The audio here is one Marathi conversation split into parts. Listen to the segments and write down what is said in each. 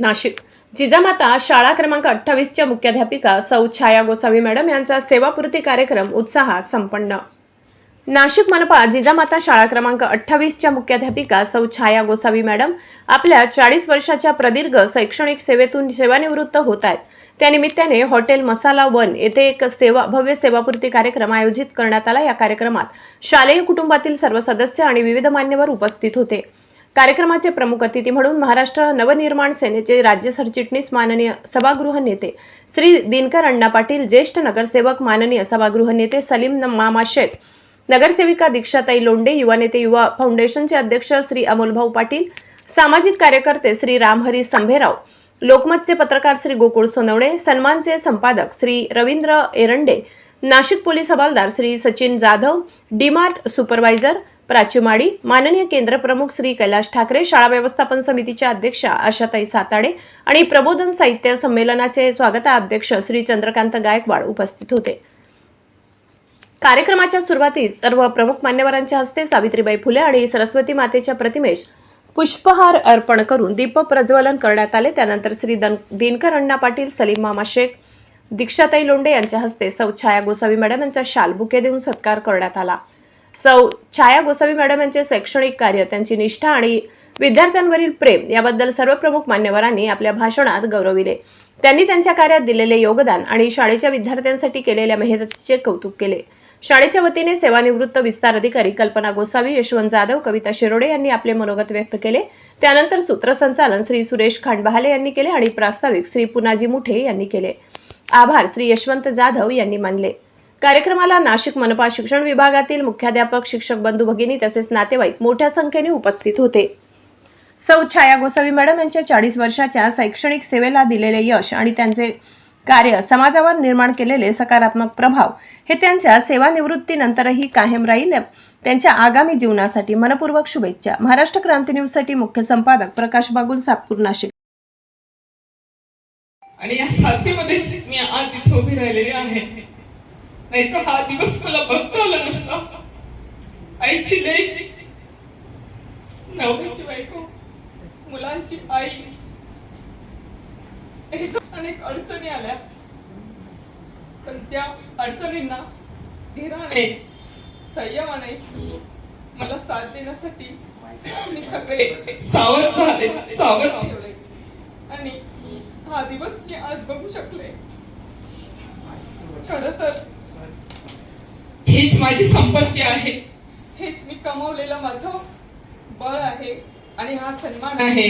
नाशिक. जिजामाता शाळा क्रमांक अठ्ठावीसच्या मुख्याध्यापिका सौ छाया गोसावी मॅडम यांचा सेवापूर्ती कार्यक्रम उत्साहात संपन्न. नाशिक मनपा जिजामाता शाळा क्रमांक अठ्ठावीसच्या मुख्याध्यापिका सौ छाया गोसावी मॅडम आपल्या चाळीस वर्षाच्या प्रदीर्घ शैक्षणिक सेवेतून सेवानिवृत्त होत आहेत. त्यानिमित्ताने हॉटेल मसाला वन येथे एक सेवा भव्य सेवापूर्ती कार्यक्रम आयोजित करण्यात आला. या कार्यक्रमात शालेय कुटुंबातील सर्व सदस्य आणि विविध मान्यवर उपस्थित होते. कार्यक्रमाचे प्रमुख अतिथी म्हणून महाराष्ट्र नवनिर्माण सेनेचे राज्य सरचिटणीस माननीय सभागृह नेते श्री दिनकर अण्णा पाटील ज्येष्ठ नगरसेवक माननीय सभागृह नेते सलीम मामा शेख नगरसेविका दीक्षाताई लोंडे युवा नेते युवा फाउंडेशनचे अध्यक्ष श्री अमोलभाऊ पाटील सामाजिक कार्यकर्ते श्री रामहरी संभेराव लोकमतचे पत्रकार श्री गोकुळ सोनवणे सन्मानचे संपादक श्री रवींद्र एरंडे नाशिक पोलीस हवालदार श्री सचिन जाधव डीमार्ट सुपरवायझर प्राचीमाडी माननीय केंद्र प्रमुख श्री कैलाश ठाकरे शाळा व्यवस्थापन समितीच्या अध्यक्षा आशाताई साताडे आणि प्रबोधन साहित्य संमेलनाचे स्वागताध्यक्ष श्री चंद्रकांत गायकवाड उपस्थित होते. कार्यक्रमाच्या सुरुवातीस सर्व प्रमुख मान्यवरांच्या हस्ते सावित्रीबाई फुले आणि सरस्वती मातेच्या प्रतिमेस पुष्पहार अर्पण करून दीप प्रज्वलन करण्यात आले. त्यानंतर श्री दन दिनकर अण्णा पाटील सलीम मामा शेख दीक्षाताई लोंडे यांच्या हस्ते सौ छाया गोसावी मॅडम यांचा शाल बुके देऊन सत्कार करण्यात आला. सौ छाया गोसावी मॅडम यांचे शैक्षणिक कार्य त्यांची निष्ठा आणि विद्यार्थ्यांवरील प्रेम याबद्दल सर्व प्रमुख मान्यवरांनी आपल्या भाषणात गौरविले. त्यांनी त्यांच्या कार्यात दिलेले योगदान आणि शाळेच्या विद्यार्थ्यांसाठी केलेल्या मेहनतीचे कौतुक केले. शाळेच्या वतीने सेवानिवृत्त विस्तार अधिकारी कल्पना गोसावी यशवंत जाधव कविता शिरोडे यांनी आपले मनोगत व्यक्त केले. त्यानंतर सूत्रसंचालन श्री सुरेश खांडबहाले यांनी केले आणि प्रास्ताविक श्री पुनाजी मुठे यांनी केले. आभार श्री यशवंत जाधव यांनी मानले. कार्यक्रमाला नाशिक मनपा शिक्षण विभागातील मुख्याध्यापक शिक्षक बंधू भगिनी तसेच नातेवाईक मोठ्या संख्येने उपस्थित होते. सौ छाया गोसावी मॅडम यांच्या चाळीस वर्षाच्या शैक्षणिक सेवेला दिलेले यश आणि त्यांचे कार्य समाजावर निर्माण केलेले सकारात्मक प्रभाव हे त्यांच्या सेवानिवृत्तीनंतरही कायम राहील. त्यांच्या आगामी जीवनासाठी मनपूर्वक शुभेच्छा. महाराष्ट्र क्रांती न्यूजसाठी मुख्य संपादक प्रकाश बागुल सातपूर नाशिक. आणि या साथीमध्येच मी आज इथे उभी राहिलेली आहे. नाही तर हा दिवस मला बघता आला नसता. आईची लेक नवऱ्याची बायको मुलांची आई. अनेक अडचणी आल्या. पण त्या अडचणींना धीराने संयमाने मला साथ देण्यासाठी मी सगळे सावध झाले सावध ठेवले. आणि हा दिवस मी आज बघू शकले. खर तर हीच माझी संपत्ती आहे. हेच मी कमावलेलं माझं बळ आहे आणि हा सन्मान आहे.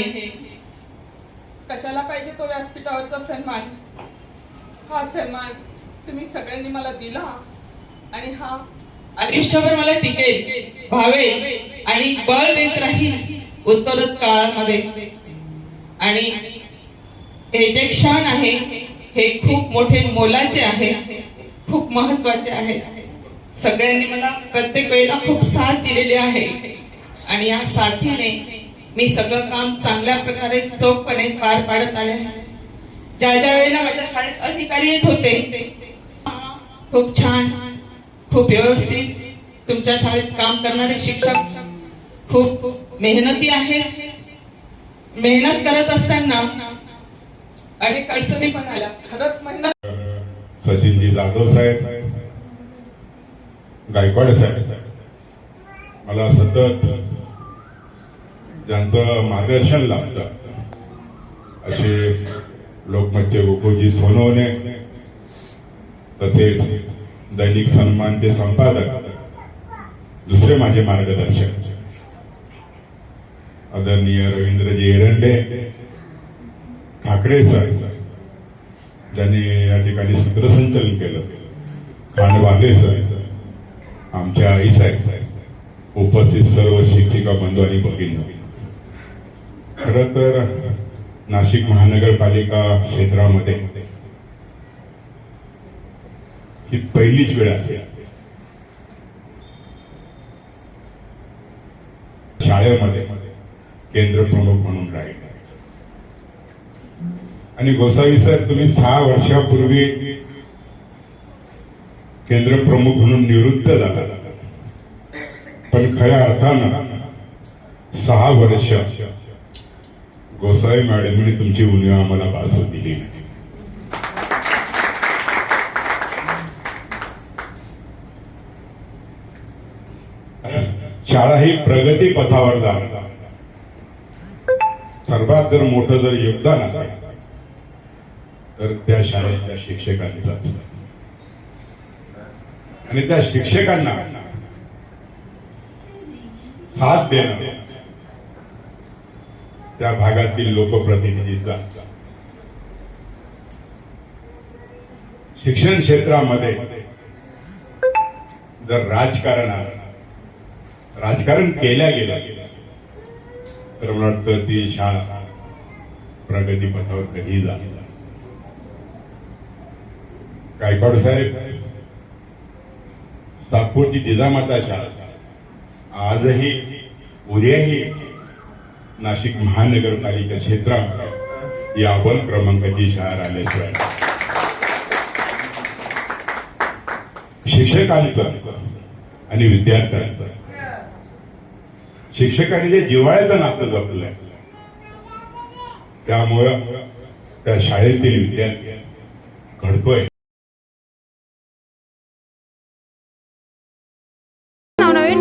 कशाला पाहिजे तो व्यासपीठावरचा सन्मान? हा सन्मान तुम्ही सगळ्यांनी मला दिला आणि हा आयुष्यभर मला टिकेल भावेल आणि बळ देत राहील उत्तरत काळामध्ये. आणि हे जे क्षण आहे हे खूप मोठे मोलाचे आहे. खूप महत्त्वाचे आहे. सगळ्यांनी मला प्रत्येक वेळेला खूप साथ दिलेली आहे. आणि या साथीने मी सगळं काम चांगल्या प्रकारे चोखपणे पार पाडत आले. ज्या ज्या वेळेला माझ्या शाळेत अधिकारी येत होते खूप छान खूप व्यवस्थित तुमच्या शाळेत काम करणारे शिक्षक खूप मेहनती आहेत. मेहनत करत असताना अनेक अडचणी पण आल्या. खरंच मेहनत सचिनजी जाधव साहेब गायकवाड साहेब मला सतत ज्यांचं मार्गदर्शन लाभतं असे लोकमतचे गोकुळजी सोनवणे तसेच दैनिक सन्मानचे संपादक दुसरे माझे मार्गदर्शक. आदरणीय रवींद्रजी एरंडे ठाकरे साहेब ज्यांनी या ठिकाणी सूत्रसंचलन केलं. खांडवाले सर आमच्या आई साहेब उपस्थित सर्व शिक्षिका बंधू आणि भगिनी. खर तर नाशिक महानगरपालिका क्षेत्रामध्ये ही पहिलीच वेळ आहे. शाळेमध्ये केंद्र प्रमुख म्हणून राहील. आणि गोसावी सर तुम्ही सहा वर्षापूर्वी केंद्र प्रमुख म्हणून निवृत्त झाला पण खऱ्या अर्थानं सहा वर्ष गोसावी मॅडमने तुमची उणीव आम्हाला भासू दिली. शाळा ही प्रगती पथावर जाणार सर्वात जर मोठं जर योगदान असेल तर त्या शाळेच्या शिक्षकांचा आणि त्या शिक्षकांना साथ देणं त्या भागातील लोकप्रतिनिधीचा शिक्षण क्षेत्रामध्ये जर राजकारण आलं राजकारण केल्या गेलं तर मला वाटतं ती शाळा प्रगतीपथावर कधीही जाणार गायकवाड साहेब? सातपूरची जिजामाताच्या शाळा. आजही उद्याही नाशिक महानगरपालिका क्षेत्रामध्ये या अव्वल क्रमांकाची शाळा आल्याशिवाय शिक्षकांचं आणि विद्यार्थ्यांचं. शिक्षकांनी जे जिव्हाळ्याचं नातं जपलंय त्यामुळं त्या शाळेतील विद्यार्थी घडतोय.